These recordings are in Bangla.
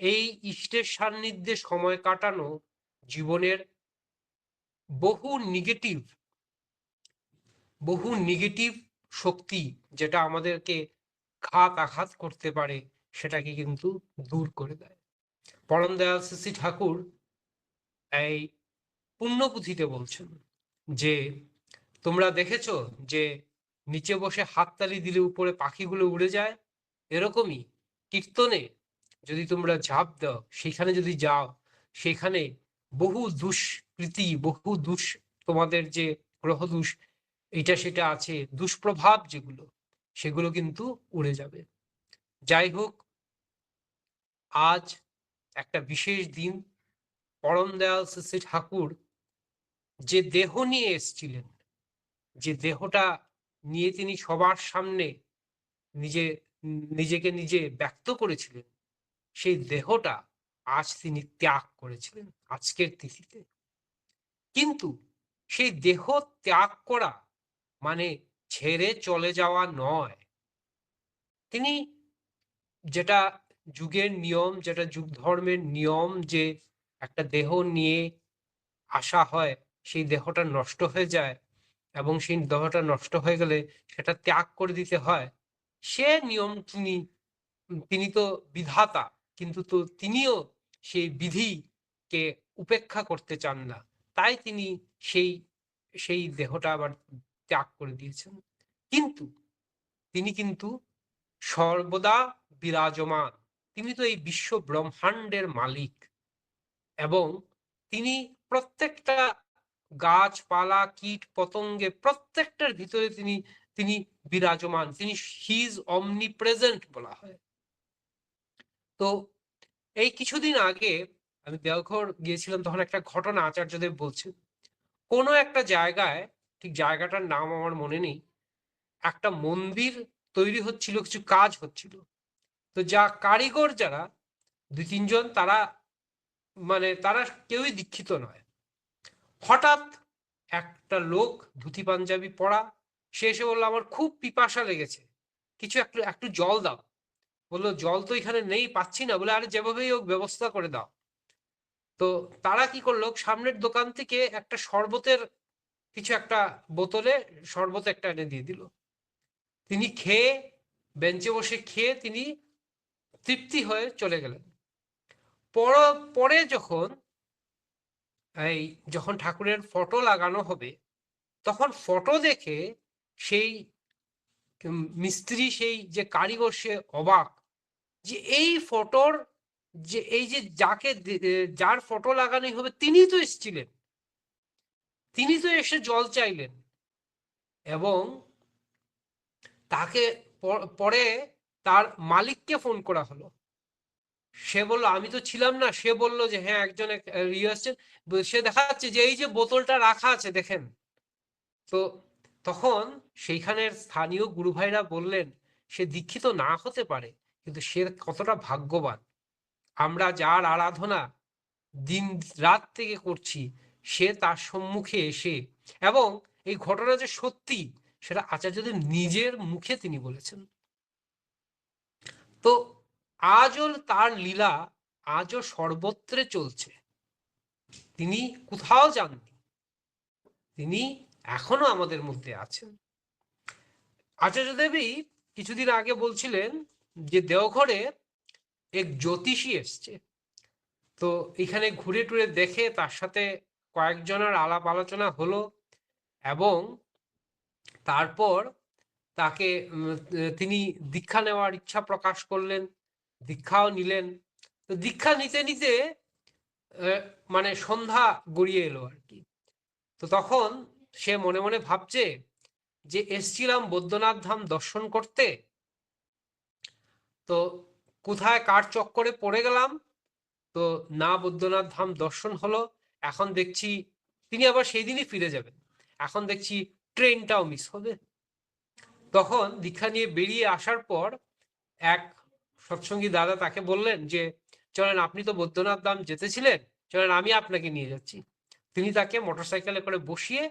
এই ইষ্টের সান্নিধ্যে সময় কাটানো জীবনের বহু নেগেটিভ বহু নেগেটিভ শক্তি যেটা আমাদেরকে ঘাত আঘাত করতে পারে, সেটাকে কিন্তু দূর করে দেয়। পরম দয়াল শ্রী ঠাকুর এই পুণ্যপুঁথিতে বলছেন যে, তোমরা দেখেছ যে, নিচে বসে হাততালি দিলে উপরে পাখিগুলো উড়ে যায়? এরকমই কীর্তনে যদি তোমরা ঝাঁপ দাও, সেখানে যদি যাও, সেখানে বহু দুষ্কৃতি, বহু দুষ, তোমাদের যে গ্রহ দুষ, এটা সেটা আছে, দুষ্প্রভাব যেগুলো, সেগুলো কিন্তু উড়ে যাবে। যাই হোক, আজ একটা বিশেষ দিন পরম দয়াল শ্রী ঠাকুর যে দেহ নিয়ে এসছিলেন, যে দেহটা নিয়ে তিনি সবার সামনে নিজে, নিজেকে নিজে ব্যক্ত করেছিলেন সেই দেহটা আজ তিনি ত্যাগ করেছিলেন, আজকের তিথিতে। কিন্তু সেই দেহ ত্যাগ করা মানে ছেড়ে চলে যাওয়া নয়। তিনি যেটা যুগের নিয়ম, যেটা যুগ ধর্মের নিয়ম যে একটা দেহ নিয়ে আসা হয়, সেই দেহটা নষ্ট হয়ে যায় এবং সেই দেহটা নষ্ট হয়ে গেলে সেটা ত্যাগ করে দিতে হয়, সে নিয়ম তিনি তিনি তো বিধাতা। কিন্তু তো তিনিও সেই বিধিকে উপেক্ষা করতে চান না। তাই তিনি সেই সেই দেহটা আবার ত্যাগ করে দিয়েছেন। কিন্তু তিনি কিন্তু সর্বদা বিরাজমান। তিনি তো এই বিশ্ব ব্রহ্মাণ্ডের মালিক এবং তিনি প্রত্যেকটা গাছপালা, কীট, পতঙ্গে প্রত্যেকটার ভিতরে তিনি তিনি বিরাজমান। তিনি হিজ অমনি প্রেজেন্ট বলা হয়। তো এই কিছুদিন আগে আমি দেওঘর গিয়েছিলাম, তখন একটা ঘটনা আচার্যদেব বলছেন, কোনো একটা জায়গায়, ঠিক জায়গাটার নাম আমার মনে নেই, একটা মন্দির তৈরি হচ্ছিল, কিছু কাজ হচ্ছিল। তো যা কারিগর যারা, দুই তিনজন, তারা মানে তারা কেউই দীক্ষিত নয়। হঠাৎ একটা লোক ধুতি পাঞ্জাবি পরা, সে এসে বলল, আমার খুব পিপাসা লেগেছে। কিছু একটু একটু জল দাও। বলল, জল তো এখানে নেই, পাচ্ছি না। বলে, আরে, যেভাবেই হোক ব্যবস্থা করে দাও। তো তারা কি করল, সামনের দোকান থেকে একটা শরবতের কিছু একটা বোতলে শরবত একটা এনে দিয়ে দিল। তিনি খেয়ে, বেঞ্চে বসে খেয়ে তিনি তৃপ্তি হয়ে চলে গেলেন। পর, পরে যখন, এই যখন ঠাকুরের ফটো লাগানো হবে, তখন ফটো দেখে সেই মিস্ত্রি, সেই যে কারিগর, সে অবাক। যে এই ফটোর যে, এই যে যাকে যার ফটো লাগানোই হবে তিনি তো এসছিলেন। তিনি তো এসে জল চাইলেন এবং তাকে পরে তার মালিককে ফোন করা হলো। সে বলল, আমি তো ছিলাম না। সে বলল যে হ্যাঁ একজন ইয়ে আসছেন। সে দেখা যাচ্ছে যে, এই যে বোতলটা রাখা আছে, দেখেন। তো তখন সেইখানের স্থানীয় গুরু ভাইরা বললেন, সে দীক্ষিত না হতে পারে। কিন্তু সে কতটা ভাগ্যবান। আমরা যার আরাধনা দিন রাত থেকে করছি, সে তার সম্মুখে এসে এবং এই ঘটনা যে সত্যি, সেটা আচার্যদের নিজের মুখে তিনি বলেছেন। তো আজও তার লীলা আজও সর্বত্রে চলছে। তিনি কোথাও যাননি। তিনি এখনও আমাদের মধ্যে আছেন। আচার্য দেবী কিছুদিন আগে বলছিলেন যে দেওঘরে এক জ্যোতিষী এসছে। তো এখানে ঘুরে টুরে দেখে তার সাথে কয়েকজনের আলাপ আলোচনা হলো এবং তারপর তাকে তিনি দীক্ষা নেওয়ার ইচ্ছা প্রকাশ করলেন, দীক্ষাও নিলেন। তো দীক্ষা নিতে নিতে মানে সন্ধ্যা গড়িয়ে এলো আর কি। তো তখন সে মনে মনে ভাবছে যে এসছিলাম বৈদ্যনাথ ধাম দর্শন করতে। তো কোথায় কার চক্করে পড়ে গেলাম? তো না বৈদ্যনাথ ধাম দর্শন হলো, এখন দেখছি তিনি আবার সেই দিনই ফিরে যাবেন। এখন দেখছি ট্রেনটাও মিস হবে। তখন দীক্ষা নিয়ে বেরিয়ে আসার পর এক সৎসঙ্গী দাদা তাকে বললেন যে, চলেন, আপনি তো বৈদ্যনাথ ধাম যেতেছিলেন, চলেন, আমি আপনাকে নিয়ে যাচ্ছি। তিনি তাকে মোটরসাইকেলে করে বসিয়ে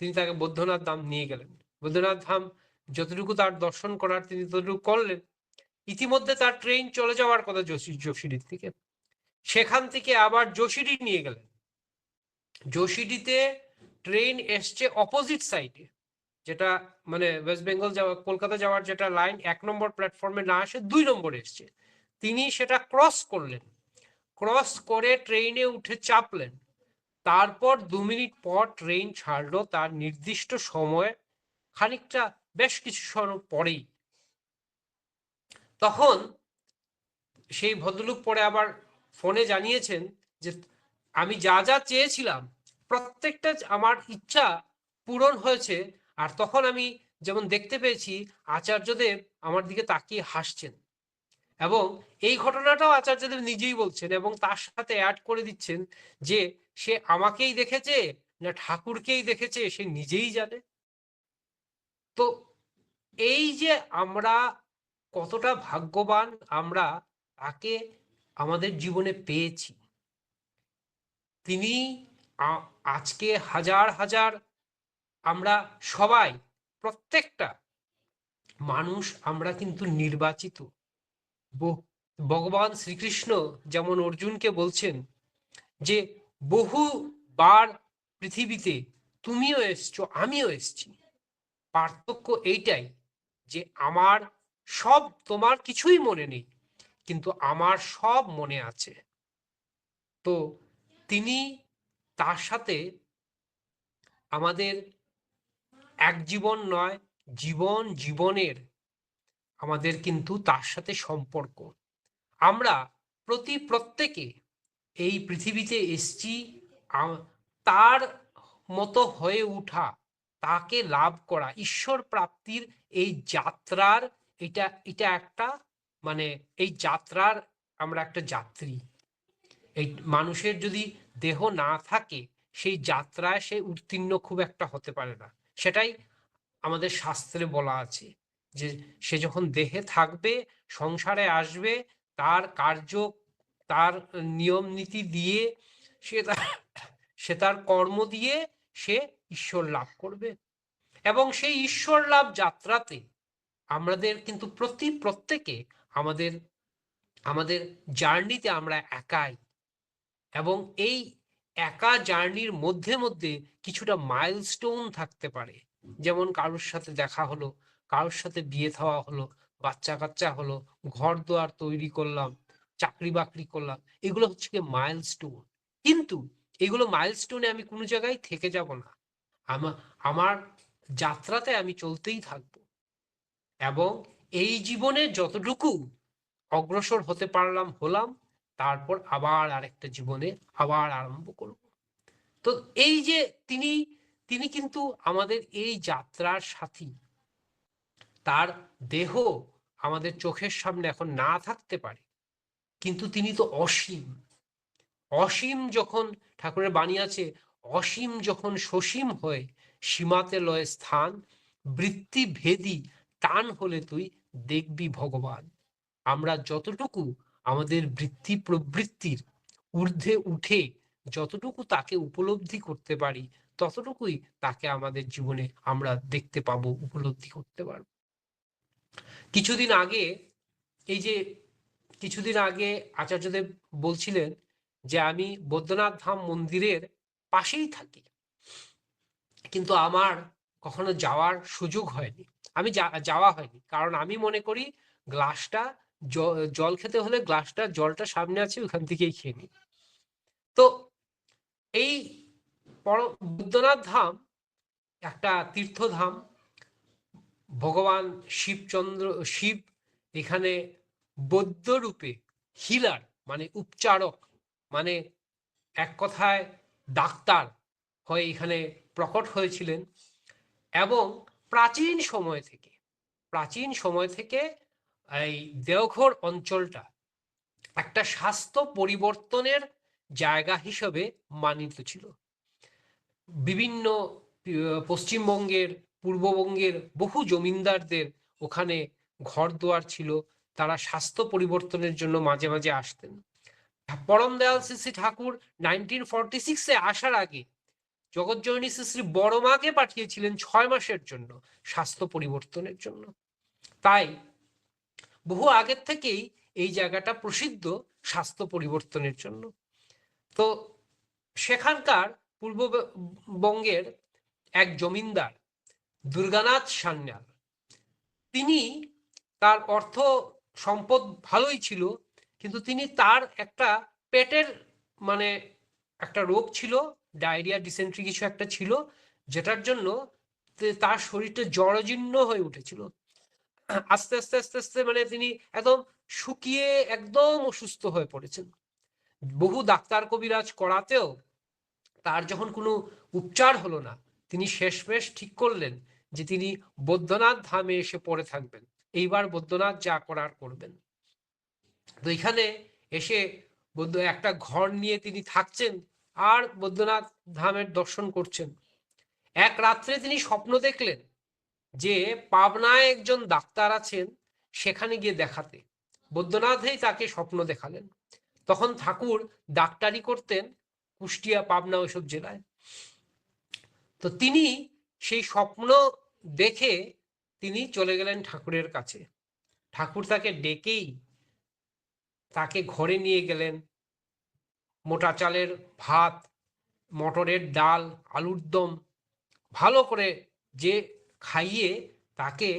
তিনি তাকে বৈদ্যনাথ ধাম নিয়ে গেলেন। বৈদ্যনাথ ধাম যতটুকু তার দর্শন করার তিনি ততটুকু করলেন। ইতিমধ্যে তার ট্রেন চলে যাওয়ার কথা যোশীডির থেকে। সেখান থেকে আবার যোশীডি নিয়ে গেলেন। যোশীডিতে ট্রেন এসছে অপোজিট সাইডে যেটা মানে ওয়েস্ট বেঙ্গল যাওয়া, কলকাতা যাওয়ার যেটা লাইন এক নম্বর প্ল্যাটফর্মে না আসে দুই নম্বর এসছে। তিনি সেটা ক্রস করলেন। ক্রস করে ট্রেনে উঠে চাপলেন। তারপর দু মিনিট পর ট্রেন ছাড়লো তার নির্দিষ্ট সময়। খানিকটা, বেশ কিছু সময় পরেই তখন সেই ভদ্রলোক পরে আবার ফোনে জানিয়েছেন যে, আমি যা যা চেয়েছিলাম, প্রত্যেকটা আমার ইচ্ছা পূরণ হয়েছে, আর তখন আমি যেমন দেখতে পেয়েছি, আচার্যদেব আমার দিকে তাকিয়ে হাসছেন এবং এই ঘটনাটাও আচার্যদেব নিজেই বলছেন এবং তার সাথে অ্যাড করে দিচ্ছেন যে, সে আমাকেই দেখেছে না ঠাকুরকেই দেখেছে, সে নিজেই জানে। তো এই যে আমরা কতটা ভাগ্যবান আমরা তাকে আমাদের জীবনে পেয়েছি। তিনি আজকে হাজার হাজার আমরা সবাই, প্রত্যেকটা মানুষ আমরা কিন্তু নির্বাচিত। ভগবান শ্রীকৃষ্ণ যেমন অর্জুনকে বলছেন যে বহুবার পৃথিবীতে তুমিও এসছো, আমিও এসছি। পার্থক্য এইটাই যে, আমার সব তোমার কিছুই মনে নেই, কিন্তু আমার সব মনে আছে। তো তিনি তার সাথে আমাদের এক জীবন নয়, জীবন জীবনের আমাদের কিন্তু তার সাথে সম্পর্ক। আমরা প্রতি প্রত্যেকে এই পৃথিবীতে এসছি তার মতো হয়ে উঠা, তাকে লাভ করা, ঈশ্বর প্রাপ্তির এই যাত্রার এটা এটা একটা মানে এই যাত্রার আমরা একটা যাত্রী। এই মানুষের যদি দেহ না থাকে, সেই যাত্রায় সে উত্তীর্ণ খুব একটা হতে পারে না। সেটাই আমাদের শাস্ত্রে বলা আছে যে, সে যখন দেহে থাকবে, সংসারে আসবে, তার কার্য, তার নিয়ম নীতি দিয়ে সে তার সে তার কর্ম দিয়ে সে ঈশ্বর লাভ করবে। এবং সেই ঈশ্বর লাভ যাত্রাতে আমাদের কিন্তু প্রতি প্রত্যেকে আমাদের আমাদের জার্নিতে আমরা একাই। এবং এই একা জার্নির মধ্যে মধ্যে কিছুটা মাইলস্টোন থাকতে পারে। যেমন কারোর সাথে দেখা হলো, কারোর সাথে বিয়ে থাওয়া হলো বাচ্চা কাচ্চা হলো ঘর দোয়ার তৈরি করলাম চাকরি বাকরি করলাম, এগুলো হচ্ছে কি মাইলস্টোন কিন্তু এগুলো মাইলস্টোনে আমি কোনো জায়গায় থেকে যাব না। আমার আমার যাত্রাতে আমি চলতেই থাকব। এবং এই জীবনে যতটুকু অগ্রসর হতে পারলাম, হলাম, তারপর আবার আরেকটা জীবনে আবার আরম্ভ করব। তো এই যে তিনি তিনি কিন্তু আমাদের এই যাত্রার সাথী। তার দেহ আমাদের চোখের সামনে এখন না থাকতে পারে, কিন্তু তিনি তো অসীম। অসীম যখন ঠাকুরের বাণী আছে, অসীম যখন সসীম হয়ে সীমাতে লয় স্থান বৃত্তি ভেদি টান হলে তুই দেখবি ভগবান। আমরা যতটুকু আমাদের বৃত্তি প্রবৃত্তির ঊর্ধ্বে উঠে যতটুকু তাকে উপলব্ধি করতে পারি, ততটুকুই তাকে আমাদের জীবনে আমরা দেখতে পাবো, উপলব্ধি করতে পারব। কিছুদিন আগে, এই যে কিছুদিন আগে আচার্যদেব বলছিলেন যে, আমি বৈদ্যনাথ ধাম মন্দিরের পাশেই থাকি। কিন্তু আমার কখনো যাওয়ার সুযোগ হয়নি। আমি যাওয়া হয়নি। কারণ আমি মনে করি গ্লাসটা জল খেতে হলে গ্লাসটা, জলটা সামনে আছে, ওখান থেকেই খেয়ে নিই। তো এই বৈদ্যনাথ ধাম একটা তীর্থধাম। ভগবান শিবচন্দ্র, শিব এখানে বৌদ্ধ রূপে হিলার মানে উপচারক মানে এক কথায় ডাক্তার হয়ে এখানে প্রকট হয়েছিলেন। এবং প্রাচীন সময় থেকে, প্রাচীন সময় থেকে এই দেওঘর অঞ্চলটা একটা স্বাস্থ্য পরিবর্তনের জায়গা হিসেবে মানিত ছিল। বিভিন্ন পশ্চিমবঙ্গের, পূর্ববঙ্গের বহু জমিনদারদের ওখানে ঘর দোয়ার ছিল, তারা স্বাস্থ্য পরিবর্তনের জন্য মাঝে মাঝে আসতেন। পরম দয়াল শ্রী ঠাকুর নাইনটিন ফর্টি সিক্সে আসার আগে জগৎজননী শ্রী বড় মাকে পাঠিয়েছিলেন ছয় মাসের জন্য স্বাস্থ্য পরিবর্তনের জন্য। তাই বহু আগের থেকেই এই জায়গাটা প্রসিদ্ধ স্বাস্থ্য পরিবর্তনের জন্য। তো সেখানকার পূর্ববঙ্গের এক জমিনদার দুর্গানাথ সান্যাল, তিনি তার অর্থ সম্পদ ভালোই ছিল, কিন্তু তিনি তার একটা পেটের মানে একটা রোগ ছিল ডায়রিয়া ডিসেন্ট্রি কিছু একটা ছিল, যেটার জন্য তার শরীরটা জড়জীর্ণ হয়ে উঠেছিল। আস্তে আস্তে আস্তে আস্তে মানে তিনি একদম শুকিয়ে একদম অসুস্থ হয়ে পড়েছেন। বহু ডাক্তার কবিরাজ করাতেও তার যখন কোনো উপচার হলো না, তিনি শেষমেশ ঠিক করলেন যে তিনি বৈদ্যনাথ ধামে এসে পড়ে থাকবেন। এইবার বৈদ্যনাথ যা করার করবেন। তো এখানে এসে বৌদ্ধ একটা ঘর নিয়ে তিনি থাকছেন আর বৈদ্যনাথ ধামের দর্শন করছেন। এক রাত্রে তিনি স্বপ্ন দেখলেন যে পাবনায় একজন ডাক্তার আছেন সেখানে গিয়ে দেখাতে। বৈদ্যনাথেই তাকে স্বপ্ন দেখালেন। তখন ঠাকুর ডাক্তারি করতেন কুষ্টিয়া পাবনা ওইসব জেলায়। তো তিনি সেই স্বপ্ন দেখে তিনি চলে গেলেন ঠাকুরের কাছে। ঠাকুর তাকে ডেকেই তাকে ঘরে নিয়ে গেলেন। মোটা চালের ভাত, মটরের ডাল, আলুর দম, ভালো করে যে খাইয়ে তাকে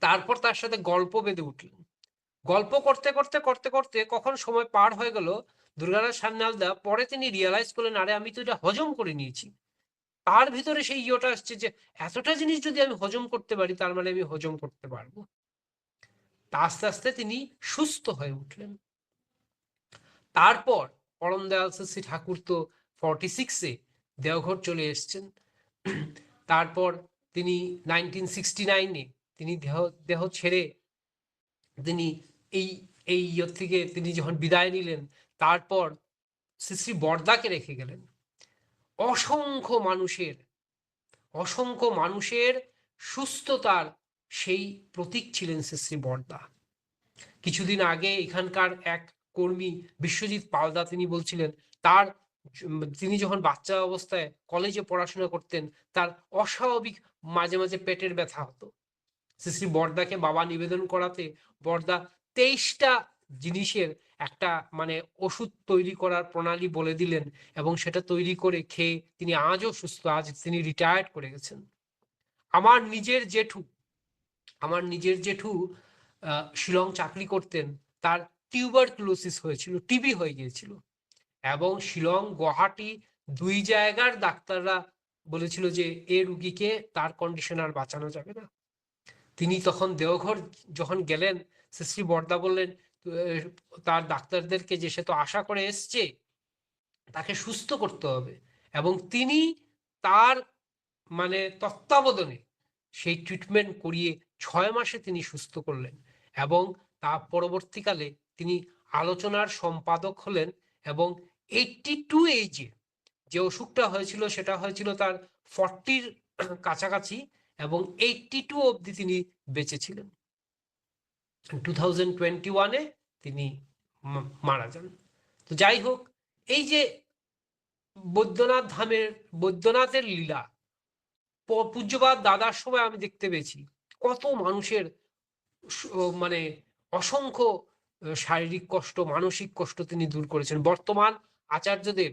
তারপর তার সাথে গল্প বেঁধে উঠলেন গল্প করতে করতে করতে করতে কখন সময় পার হয়ে গেল দুর্গানাথ সান্যালদা পরে তিনি রিয়েলাইজ করলেন, আরে, আমি তো এটা হজম করে নিয়েছি। তার ভিতরে সেই ইয়েটা আসছে যে, এতটা জিনিস যদি আমি হজম করতে পারি, তার মানে আমি হজম করতে পারব। তা আস্তে আস্তে তিনি সুস্থ হয়ে উঠলেন। তারপর পরম দয়াল শ্রী ঠাকুর তো ফর্টি সিক্সে দেওঘর চলে এসছেন। তারপর তিনি নাইনটিন সিক্সটি নাইনে তিনি দেহ দেহ ছেড়ে তিনি এই এই ইয়ের থেকে তিনি যখন বিদায় নিলেন, তারপর শ্রী শ্রী বর্দাকে রেখে গেলেন। অসংখ্য মানুষের অসংখ্য মানুষের সুস্থতার সেই প্রতীক ছিলেন শ্রী শ্রী বর্দা। কিছুদিন আগে এখানকার এক কর্মী বিশ্বজিৎ পালদা তিনি বলছিলেন, তার তিনি যখন বাচ্চা অবস্থায় কলেজে পড়াশোনা করতেন, তার অস্বাভাবিক মাঝে মাঝে পেটের ব্যথা হতো। শ্রী বর্দাকে বাবা নিবেদন করাতে বর্দা তেইশটা জিনিসের একটা মানে ওষুধ তৈরি করার প্রণালী বলে দিলেন এবং সেটা তৈরি করে খেয়ে তিনি আজও সুস্থ, আজ তিনি রিটায়ার্ড করে গেছেন। আমার নিজের জেঠু, আমার নিজের জেঠু শিলং চাকরি করতেন, তার টিউবারকুলোসিস হয়েছিল টিবি হয়ে গিয়েছিল। এবং শিলং, গুয়াহাটি দুই জায়গার ডাক্তাররা বলেছিল যে, এ রুগীকে তার কন্ডিশন আর বাঁচানো যাবে না। তিনি তখন দেওঘর যখন গেলেন শ্রী বর্দা বললেন তার ডাক্তারদেরকে যে সে তো আশা করে এসছে, তাকে সুস্থ করতে হবে। এবং তিনি তার মানে তত্ত্বাবধানে সেই ট্রিটমেন্ট করিয়ে ছয় মাসে তিনি সুস্থ করলেন। এবং তা পরবর্তীকালে তিনি আলোচনার সম্পাদক হলেন এবং এইটটি টু এইজে যে অসুখটা হয়েছিল সেটা হয়েছিল তার ফর্টির কাছাকাছি এবং এইটটি টু অবধি তিনি বেঁচে ছিলেন টু থাউজেন্ড টোয়েন্টি ওয়ানে তিনি মারা যান। তো যাই হোক, এই যে বৈদ্যনাথ ধামের, বৈদ্যনাথের লীলা পূজ্যবাদ দাদার সময় আমি দেখতে পেয়েছি, কত মানুষের মানে অসংখ্য শারীরিক কষ্ট, মানসিক কষ্ট তিনি দূর করেছেন। বর্তমান আচার্যদেব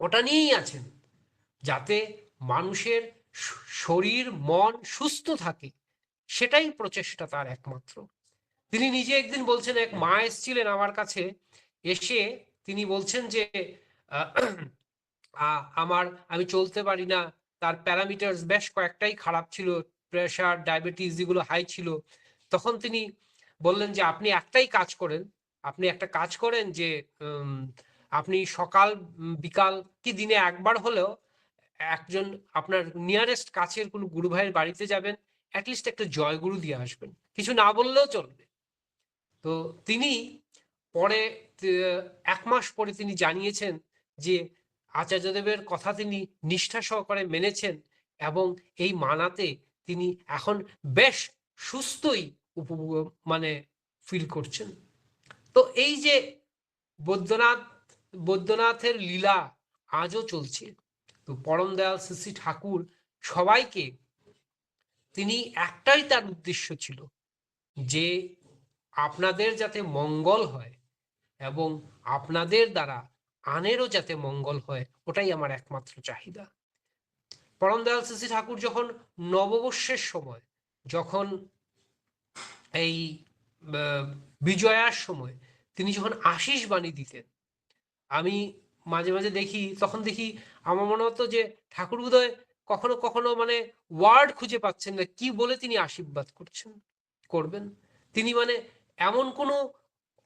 ওটা নিয়েই আছেন, যাতে মানুষের শরীর, মন সুস্থ থাকে, সেটাই প্রচেষ্টা তার একমাত্র। তিনি নিজে একদিন বলছেন, এক মা এসেছিলেন আমার কাছে, এসে তিনি বলছেন যে আমার, আমি চলতে পারি না, তার প্যারামিটার বেশ কয়েকটাই খারাপ ছিল প্রেশার ডায়াবেটিস যেগুলো হাই ছিল। তখন তিনি বললেন যে, আপনি একটাই কাজ করেন, আপনি একটা কাজ করেন যে আপনি সকাল বিকাল কি দিনে একবার হলেও একজন আপনার নিয়ারেস্ট কাছের কোনো গুরু ভাইয়ের বাড়িতে যাবেন অ্যাটলিস্ট একটা জয়গুরু দিয়ে আসবেন। কিছু না বললেও চলবে। তো তিনি পরে এক মাস পরে তিনি জানিয়েছেন যে, আচার্যদেবের কথা তিনি নিষ্ঠা সহকারে মেনেছেন এবং এই মানাতে তিনি এখন বেশ সুস্থই উপ- মানে ফিল করছেন। তো এই যে বৈদ্যনাথ, বৈদ্যনাথের লীলা আজও চলছে। তো পরম দয়াল শ্রী ঠাকুর সবাইকে, তিনি একটাই তার উদ্দেশ্য ছিল যে আপনাদের যাতে মঙ্গল হয় এবং আপনাদের দ্বারা আনেরও যাতে মঙ্গল হয়, ওটাই আমার একমাত্র চাহিদা। পরম দয়াল শ্রী ঠাকুর যখন নববর্ষের সময়, যখন এই বিজয়ার সময় তিনি যখন আশিস বাণী দিতেন, আমি মাঝে মাঝে দেখি, তখন দেখি আমার মনে হতো যে ঠাকুর বোধহয় কখনো কখনো মানে ওয়ার্ড খুঁজে পাচ্ছেন না, কি বলে তিনি আশীর্বাদ করছেন, করবেন। তিনি মানে এমন কোনো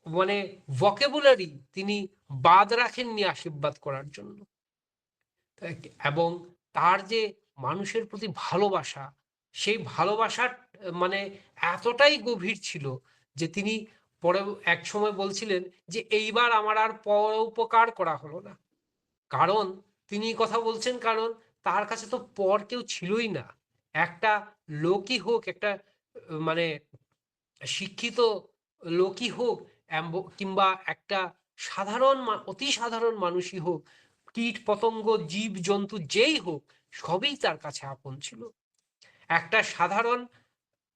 মানে ভকেবুলারি তিনি বাদ রাখেননি আশীর্বাদ করার জন্য। এবং তার যে মানুষের প্রতি ভালোবাসা সেই ভালোবাসার মানে এতটাই গভীর ছিল যে তিনি পরে এক সময় বলছিলেন যে এইবার আমার আর পরোপকার করা হলো না। কারণ তিনি কথা বলছেন কারণ তার কাছে তো পর কেউ ছিলই না। একটা লোকই হোক, একটা মানে শিক্ষিত লোকই হোক কিংবা একটা সাধারণ অতি সাধারণ মানুষই হোক কীট পতঙ্গ জীব জন্তু যেই হোক, সবই তার কাছে আপন ছিল। একটা সাধারণ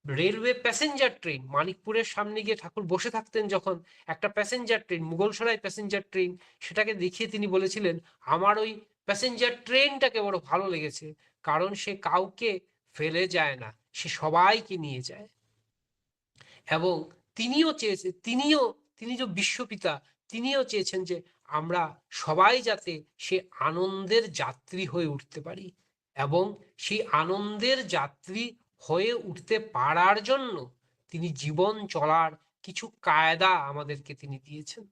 রেলওয়ে প্যাসেঞ্জার ট্রেন মানিকপুরের সামনে গিয়ে ঠাকুর বসে থাকতেন যখন একটা passenger train Mughalsarai passenger train সেটাকে দেখিয়ে তিনি বলেছিলেন, আমার ওই প্যাসেঞ্জার ট্রেনটাকে বড় ভালো লেগেছে, কারণ সে কাউকে ফেলে যায় না, সে সবাইকে নিয়ে যায়। এবং তিনিও চেয়েছে, তিনিও, তিনি যে বিশ্বপিতা, তিনিও চেয়েছেন যে আমরা সবাই যাতে সে আনন্দের যাত্রী হয়ে উঠতে পারি। এবং সেই আনন্দের যাত্রী হয়ে উঠতে পারার জন্য তিনি জীবন চলার কিছু কায়দা আমাদেরকে তিনি দিয়েছেন।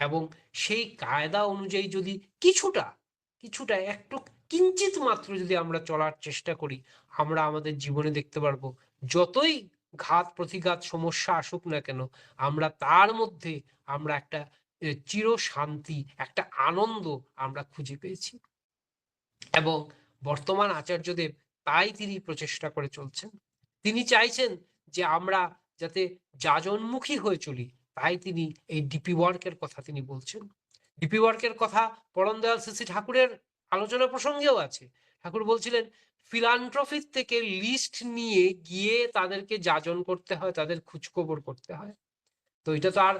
এবং সেই কায়দা অনুযায়ী যদি কিছুটা কিছুটা একটু কিঞ্চিত মাত্র যদি আমরা চলার চেষ্টা করি, আমরা আমাদের জীবনে দেখতে পারব যতই ঘাত, প্রতিঘাত, সমস্যা আসুক না কেন, আমরা তার মধ্যে আমরা একটা চির শান্তি একটা আনন্দ আমরা খুঁজে পেয়েছি। এবং বর্তমান আচার্যদেব তাই তিনি প্রচেষ্টা করে চলছেন। তিনি চাইছেন যে আমরা যাতে যাজনমুখী হয়ে চলি, তাই তিনি এই ডিপি ওয়ার্কের কথা তিনি বলছেন। ডিপি ওয়ার্কের কথা পরম দয়াল শ্রী শ্রী ঠাকুরের আলোচনা প্রসঙ্গেও আছে। ঠাকুর বলছিলেন, ফিলান্ট্রফির থেকে লিস্ট নিয়ে গিয়ে তাদেরকে যাজন করতে হয়, তাদের খোঁজখবর করতে হয়। তো এটা তো আর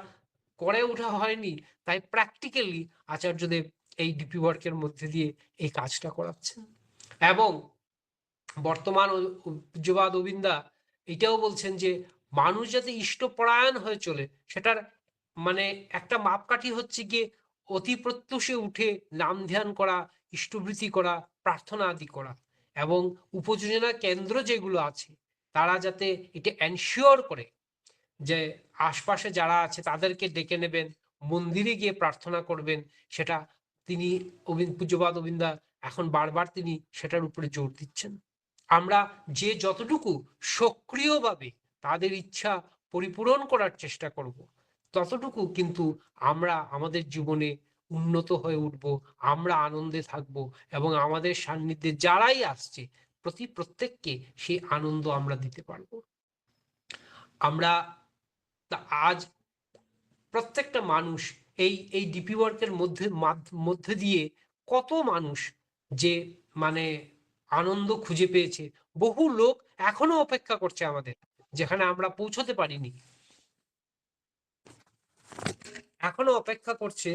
করে ওঠা হয়নি, তাই প্র্যাকটিক্যালি আচার্যদেব এই ডিপি ওয়ার্কের মধ্যে দিয়ে এই কাজটা করাচ্ছেন। এবং বর্তমান পূজ্যবাদ অবিন্দা এটাও বলছেন যে মানুষ যাতে ইষ্টপরায়ণ হয়ে চলে, সেটার মানে একটা মাপকাঠি হচ্ছে গিয়ে অতি প্রত্যুষে উঠে নাম ধ্যান করা ইষ্টভৃতি করা, প্রার্থনা আদি করা এবং উপযোজনা কেন্দ্র যেগুলো আছে, তারা যাতে এটা এনশিওর করে যে আশপাশে যারা আছে তাদেরকে ডেকে নেবেন, মন্দিরে গিয়ে প্রার্থনা করবেন, সেটা তিনি পূজ্যবাদ অবিন্দা এখন বারবার তিনি সেটার উপরে জোর দিচ্ছেন। আমরা যে যতটুকু সক্রিয়ভাবে তাদের ইচ্ছা পরিপূরণ করার চেষ্টা করব, ততটুকু কিন্তু আমরা আমাদের জীবনে উন্নত হয়ে উঠব, আমরা আনন্দে থাকব এবং আমাদের সান্নিধ্যে যারাই আসছে, প্রতি প্রত্যেককে সেই আনন্দ আমরা দিতে পারব। আমরা আজ প্রত্যেকটা মানুষ এই এই ডিপি ওয়ার্কের মধ্যে মাধ- মধ্যে দিয়ে কত মানুষ যে মানে আনন্দ খুঁজে পেয়েছে। বহু লোক এখনও অপেক্ষা করছে আমাদের, যেখানে আমরা পৌঁছতে পারিনি। এখনও অপেক্ষা করছে,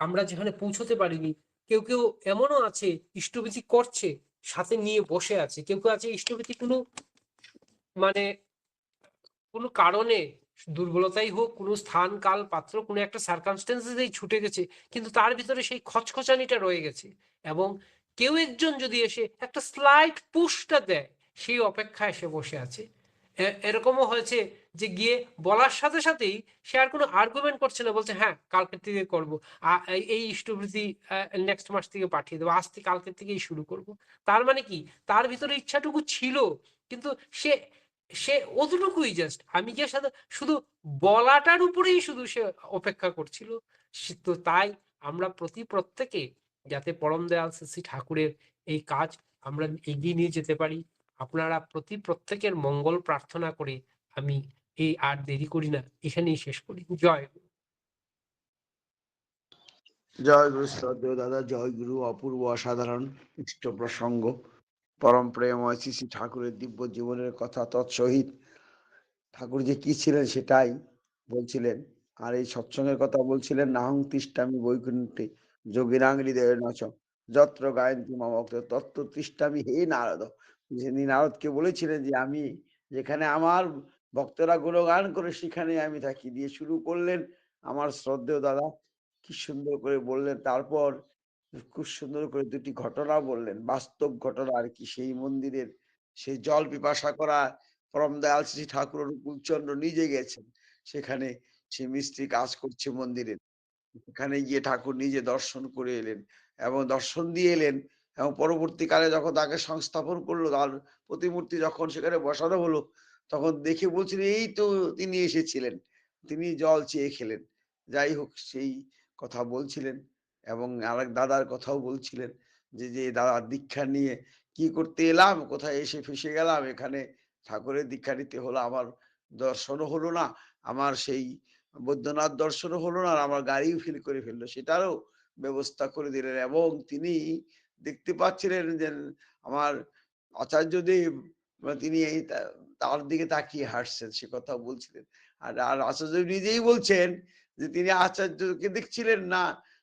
আমরা যেখানে পৌঁছতে পারিনি, কেউ কেউ এমনও আছে, ইষ্টভীতি করছে, সাথে নিয়ে বসে আছে। কেউ কেউ আছে ইষ্টভীতি কোনো মানে কোনো কারণে, দুর্বলতাই হোক, কোনো স্থান, কাল, পাত্র, কোনো একটা সার্কামস্টেন্সেসেই ছুটে গেছে, কিন্তু তার ভিতরে সেই খচখচানিটা রয়ে গেছে। এবং কেউ একজন যদি এসে একটা স্লাইট পুশটা দেয়, সেই অপেক্ষায় সে বসে আছে। এরকমও হয়েছে যে গিয়ে বলার সাথে সাথেই সে আর কোনো আর্গুমেন্ট করছে না, বলছে হ্যাঁ কালকের থেকে করব। এই- ইষ্টবৃত্তি নেক্সট মাস থেকে পাঠিয়ে দেবো। আজ থেকে কালকের থেকেই শুরু করব। তার মানে কি? তার ভিতরে ইচ্ছাটুকু ছিল, কিন্তু সে সে অতটুকুই জাস্ট আমি গিয়ে সাথে, শুধু বলাটার উপরেই শুধু সে অপেক্ষা করছিল। তো তাই আমরা প্রতি প্রত্যেকে যাতে পরম দয়াল শ্রী ঠাকুরের এই কাজ আমরা এগিয়ে নিয়ে যেতে পারি। আপনারা প্রতি প্রত্যেকের মঙ্গল প্রার্থনা করে আমি এই আর দেরি করি না। এখানেই শেষ করি। জয় জয় গুরু শ্রদ্ধেয় দাদা, জয় গুরু, অপূর্ব অসাধারণ ইষ্ট প্রসঙ্গ। পরম প্রেমময় শ্রী শ্রী ঠাকুরের দিব্য জীবনের কথা তৎসহিত। ঠাকুর যে কি ছিলেন সেটাই বলছিলেন। আর এই সৎসঙ্গের কথা বলছিলেন, নাহং তিষ্ঠামি বৈকুণ্ঠে। যোগিরাঙ্গি দেব নাচ। যত্র গায়ন্তী ভক্ত তত্ত্ব তিষ্ঠামি হে নারদ। যিনি নারদকে বলেছিলেন যে, আমি যেখানে আমার ভক্তরা গুণগান করে, সেখানে আমি থাকি। দিয়ে শুরু করলেন আমার শ্রদ্ধেয় দাদা। কি সুন্দর করে বললেন। তারপর খুব সুন্দর করে দুটি ঘটনা বললেন। বাস্তব ঘটনা আর কি, সেই মন্দিরের সেই জল পিপাসা করা পরম দয়াল শ্রী ঠাকুর অনুকূলচন্দ্র নিজে গেছেন। সেখানে সে মিস্ত্রি কাজ করছে মন্দিরে। সেখানে গিয়ে ঠাকুর নিজে দর্শন করে এলেন এবং দর্শন দিয়ে এলেন এবং পরবর্তীকালে যখন তাকে সংস্থাপন করল, তার প্রতিমূর্তি যখন সেখানে বসানো হলো, তখন দেখে বলছিলেন এই তো তিনি এসেছিলেন। তিনি জল চেয়ে খেলেন। যাই হোক, সেই কথা বলছিলেন এবং আরেক দাদার কথাও বলছিলেন যে যে দাদার দীক্ষা নিয়ে কি করতে এলাম? কোথায় এসে ফেসে গেলাম? এখানে ঠাকুরের দীক্ষা নিতে হলো। আমার দর্শনও হলো না। আমার সেই বৈদ্যনাথ দর্শনও হলো না আর আমার গাড়িও ফিল করে ফেলল। সেটারও ব্যবস্থা করে দিলেন এবং তিনি দেখতে পাচ্ছিলেন যে আমার আচার্যদেব বা তিনি এই তার দিকে তাকিয়ে হাসছেন, সে কথা বলছিলেন। আর আর আচার্য নিজেই বলছেন যে তিনি আচার্যকে দেখছিলেন না,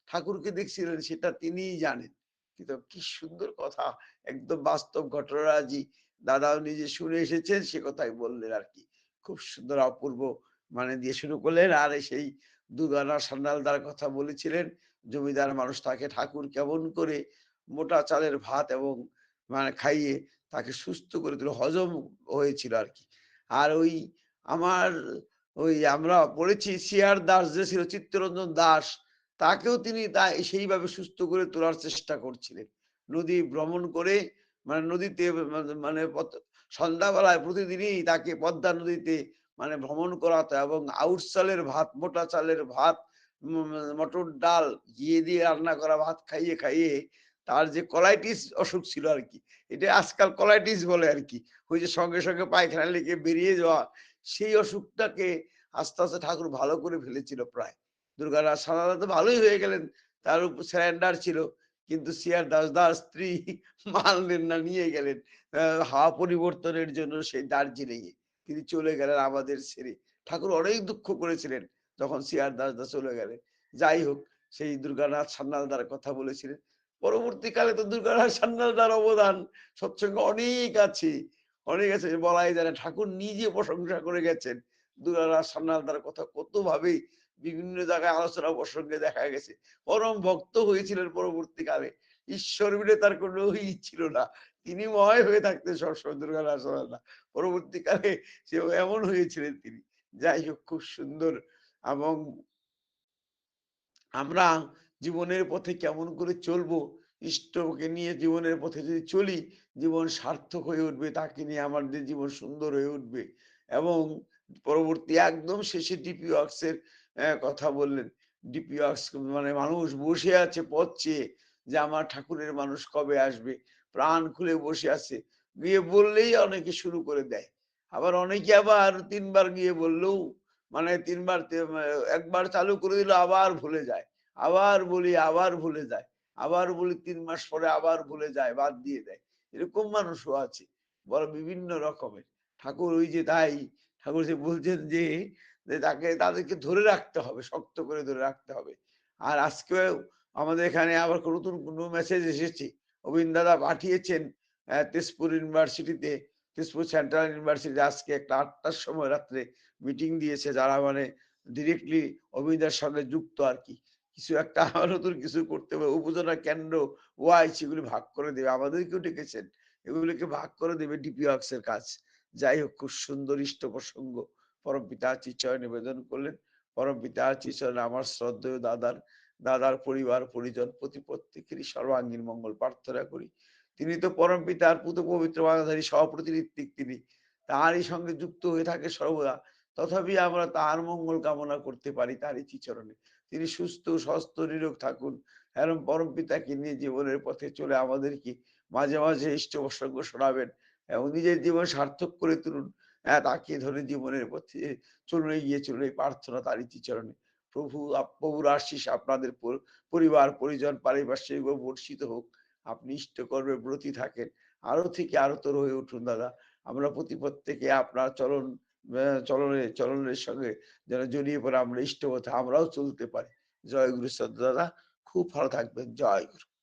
ঠাকুরকে দেখছিলেন, সেটা তিনিই জানেন। কিন্তু কি সুন্দর কথা, একদম বাস্তব ঘটনারাজি দাদাও নিজে শুনে এসেছেন, সে কথাই বললেন আর কি। খুব সুন্দর, অপূর্ব মানে দিয়ে শুরু করলেন। আর সেই দুগানা সান্নালদার কথা বলেছিলেন, জমিদার মানুষ তাকে ঠাকুর কেমন করে মোটা চালের ভাত এবং মানে খাইয়ে তাকে সুস্থ করে তুলে, হজম হয়েছিল আর কি আর ওই আমার ওই আমরা পড়েছি সিয়ার দাস, যে ছিল চিত্তরঞ্জন দাস, তাকেও তিনি তা সেইভাবে সুস্থ করে তোলার চেষ্টা করছিলেন। নদী ভ্রমণ করে মানে নদীতে মানে- সন্ধ্যাবেলায় প্রতিদিনই তাকে পদ্মা নদীতে মানে ভ্রমণ করাতো এবং আউট চালের ভাত, মোটা চালের ভাত মটর ডাল ঘিয়ে দিয়ে রান্না করা ভাত খাইয়ে খাইয়ে তার যে কলাইটিস অসুখ ছিল আর কি, এটা আজকাল কলাইটিস বলে আর কি, ওই যে সঙ্গে সঙ্গে পায়খানা লেগে বেরিয়ে যাওয়া, সেই অসুখটাকে আস্তে আস্তে ঠাকুর ভালো করে ফেলেছিল প্রায়। দুর্গারাজ সাধারণত ভালোই হয়ে গেলেন, তার উপর স্যারেন্ডার ছিল, কিন্তু সিয়ার দাস দাস স্ত্রী মানলেন না, নিয়ে গেলেন হাওয়া পরিবর্তনের জন্য সেই দার্জিলিং এ তিনি চলে গেলেন আমাদের ছেড়ে। ঠাকুর অনেক দুঃখ করেছিলেন যখন সিয়ার দাস দাস চলে গেলেন। যাই হোক, সেই দুর্গানাথ সান্যালদার কথা বলেছিলেন। পরবর্তীকালে তো দুর্গানাথ সান্যালদার অবদান সৎসঙ্গে অনেক আছে অনেক আছে। বলাই যায় না, ঠাকুর নিজে প্রশংসা করে গেছেন। দুর্গানাথ সান্যালদার কথা কত ভাবে বিভিন্ন জায়গায় আলোচনা প্রসঙ্গে দেখা গেছে। পরম ভক্ত হয়েছিলেন পরবর্তীকালে। ঈশ্বর মিলে তার কোনো ছিল না। তিনি ময় হয়ে থাকতেন সবসময় দুর্গানাথ সান্যালদা পরবর্তীকালে সে এমন হয়েছিলেন তিনি। যাই হোক, খুব সুন্দর এবং আমরা জীবনের পথে কেমন করে চলবো, ইষ্টকে নিয়ে জীবনের পথে যদি চলি, জীবন সার্থক হয়ে উঠবে, তাকে নিয়ে আমাদের জীবন সুন্দর হয়ে উঠবে। এবং পরবর্তী একদম শেষে ডিপি ওয়ার্কসের কথা বললেন। ডিপি ওয়ার্কস মানে মানুষ বসে আছে পথ চেয়ে। যে আমার ঠাকুরের মানুষ কবে আসবে? প্রাণ খুলে বসে আছে। গিয়ে বললেই অনেকে শুরু করে দেয়। আবার অনেকে আবার তিনবার গিয়ে বললেও মানে তিনবার একবার চালু করে দিল, আবার ভুলে যায়। আবার বলি, আবার ভুলে যায়। আবার বলি, তিন মাস পরে আবার ভুলে যায়, বাদ দিয়ে দেয়। এরকম মানুষও আছে। বড় বিভিন্ন রকমের। ঠাকুর ওই যে তাই, ঠাকুর যে বলছেন যে তাকে, তাদেরকে ধরে রাখতে হবে, শক্ত করে ধরে রাখতে হবে। আর আজকে আমাদের এখানে আবার নতুন কোনো মেসেজ এসেছে। অবিন দাদা পাঠিয়েছেন তেজপুর ইউনিভার্সিটিতে। তেজপুর সেন্ট্রাল ইউনিভার্সিটিতে আজকে একটা আটটার সময় রাত্রে মিটিং দিয়েছে যারা মানে ডিরেক্টলি অভিনয়ের সঙ্গে যুক্ত আর কি। কিছু একটা নতুন কিছু করতে হবে। উপজেলা কেন্দ্র ওয়াই সেগুলি ভাগ করে দেবে। আমাদেরকেও ডেকেছেন। এগুলিকে ভাগ করে দেবে ডিপি এর কাজ। যাই হোক, খুব সুন্দর ইষ্ট প্রসঙ্গ। পরম পিতা চিচয় নিবেদন করলেন। পরম পিতা চিচয় আমার শ্রদ্ধেয় দাদার। দাদার পরিবার, পরিজন, প্রতি প্রত্যেকেরই সর্বাঙ্গীন মঙ্গল প্রার্থনা করি। তিনি তো পরম পিতার পুত পবিত্র বাধাধারী সহপ্রতিনিধিক তিনি। তারই সঙ্গে যুক্ত হয়ে থাকে সর্বদা। তথাপি আমরা তার মঙ্গল কামনা করতে পারি তারই চিচরণে। তিনি সুস্থ স্বাস্থ্য নিরোগ থাকুন। এরম পরম পিতাকে নিয়ে জীবনের পথে চলে আমাদেরকে মাঝে মাঝে ইষ্ট প্রসঙ্গ শোনাবেন এবং নিজের জীবন সার্থক করে তুলুন। হ্যাঁ তাকে ধরে জীবনের পথে চলুন, এগিয়ে চলুন, এই প্রার্থনা তারই চিচরণে। প্রভু প্রভুর আশিস আপনাদের পরিবার, পরিজন, পারিপার্শ্বিক বর্ষিত হোক। আপনি ইষ্ট কর্মে ব্রতী থাকেন। আরও থেকে আরও তোর হয়ে উঠুন দাদা। আমরা প্রতি প্রত্যেকে আপনার চলন চলনে, চলনের সঙ্গে যেন জড়িয়ে পড়ে, আমরা ইষ্টপথে আমরাও চলতে পারি। জয় গুরু দাদা। খুব ভালো থাকবেন। জয় গুরু।